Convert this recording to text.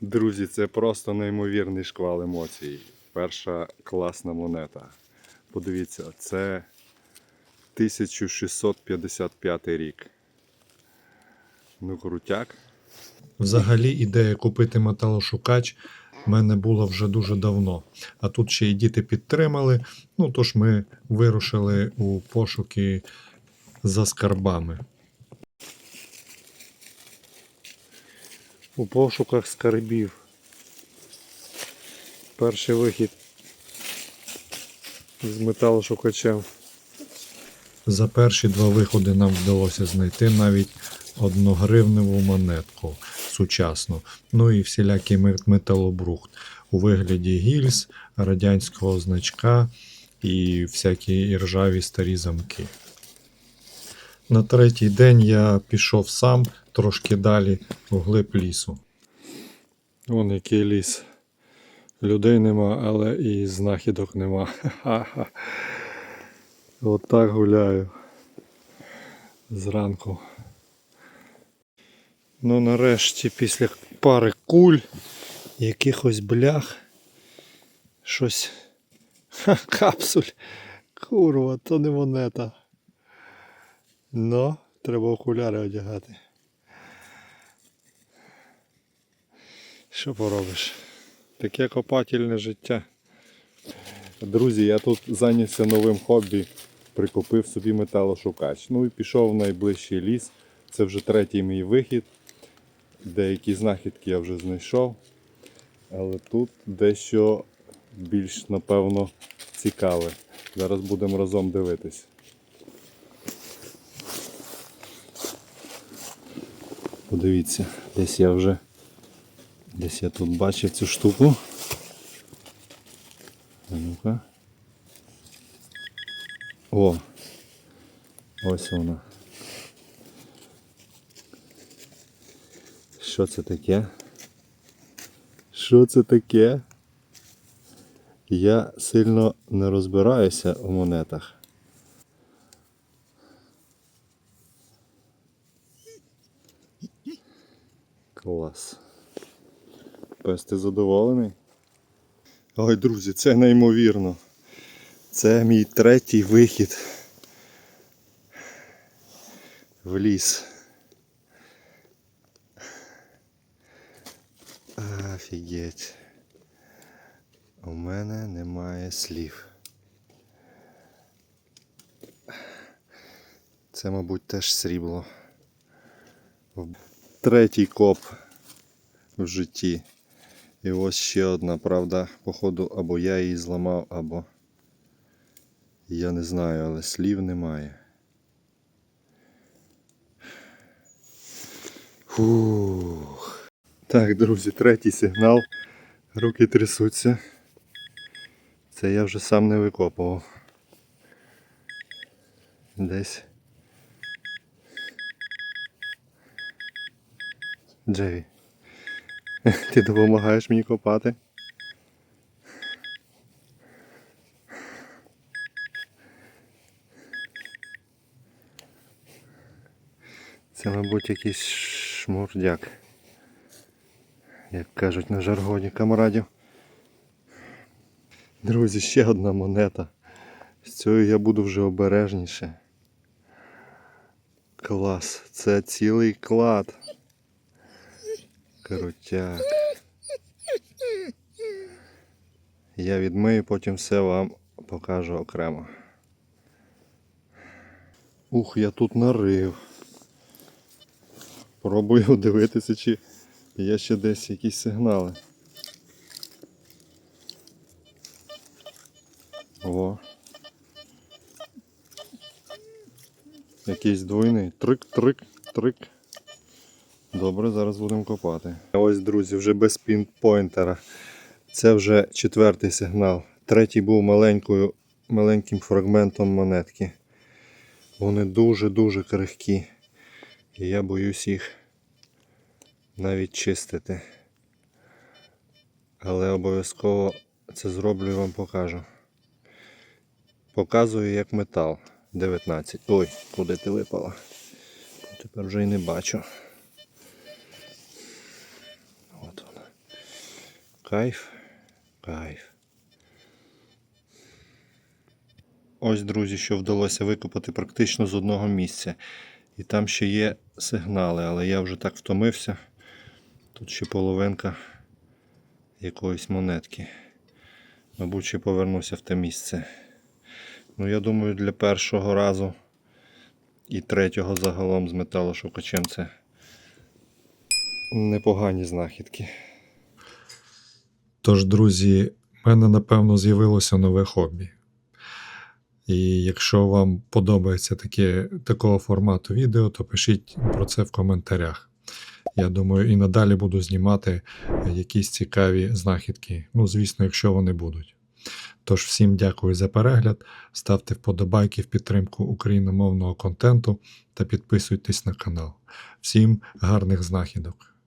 Друзі, це просто неймовірний шквал емоцій. Перша класна монета. Подивіться, це 1655 рік. Ну, крутяк. Взагалі ідея купити металошукач в мене була вже дуже давно. А тут ще й діти підтримали. Ну тож ми вирушили у пошуки за скарбами. У пошуках скарбів. Перший вихід з металошукачем. За перші два виходи нам вдалося знайти навіть одногривневу монетку сучасну, ну і всілякий металобрухт у вигляді гільз, радянського значка і всякі ржаві старі замки. На третій день я пішов сам трошки далі у глиб лісу. Вон який ліс. Людей нема, але і знахідок нема. Ха-ха. От так гуляю. Зранку. Ну нарешті після пари куль, якихось блях, щось. Ха, капсуль. Курва, то не монета. Ну, треба окуляри одягати. Що поробиш? Таке копательне життя. Друзі, я тут зайнявся новим хобі, прикупив собі металошукач. Ну і пішов в найближчий ліс. Це вже третій мій вихід. Деякі знахідки я вже знайшов. Але тут дещо більш, напевно, цікаве. Зараз будемо разом дивитись. Подивіться, десь я вже десь я тут бачив цю штуку. Ну-ка. О! Ось вона. Що це таке? Що це таке? Я сильно не розбираюся у монетах. Клас. Пес, ти задоволений? Ой, друзі, це неймовірно. Це мій третій вихід в ліс. Офігеть. У мене немає слів. Це, мабуть, теж срібло. Третій коп в житті. І ось ще одна, правда, походу, або я її зламав, або я не знаю, але слів немає. Фух. Так, друзі, третій сигнал. Руки трясуться. Це я вже сам не викопував. Десь. Джеві. Ти допомагаєш мені копати? Це, мабуть, якийсь шмурдяк. Як кажуть на жаргоні камрадів. Друзі, ще одна монета. З цією я буду вже обережніше. Клас, це цілий клад. Крутяк. Я відмию, потім все вам покажу окремо. Ух, я тут нарив. Пробую дивитися, чи є ще десь якісь сигнали. О. Якийсь двойний. Трик, трик, трик. Добре, зараз будемо копати. Ось, друзі, вже без пінпойнтера. Це вже четвертий сигнал. Третій був маленькою, маленьким фрагментом монетки. Вони дуже-дуже крихкі. І я боюсь їх навіть чистити. Але обов'язково це зроблю і вам покажу. Показую як метал 19. Ой, куди ти випала? Тепер вже й не бачу. От вона. Кайф, кайф. Ось, друзі, що вдалося викопати практично з одного місця. І там ще є сигнали, але я вже так втомився. Тут ще половинка якоїсь монетки. Мабуть, ще повернуся в те місце. Ну, я думаю, для першого разу і третього загалом з металошукачем це непогані знахідки. Тож, друзі, в мене напевно з'явилося нове хобі. І якщо вам подобається таке, такого формату відео, то пишіть про це в коментарях. Я думаю, і надалі буду знімати якісь цікаві знахідки. Ну, звісно, якщо вони будуть. Тож всім дякую за перегляд, ставте вподобайки в підтримку україномовного контенту та підписуйтесь на канал. Всім гарних знахідок!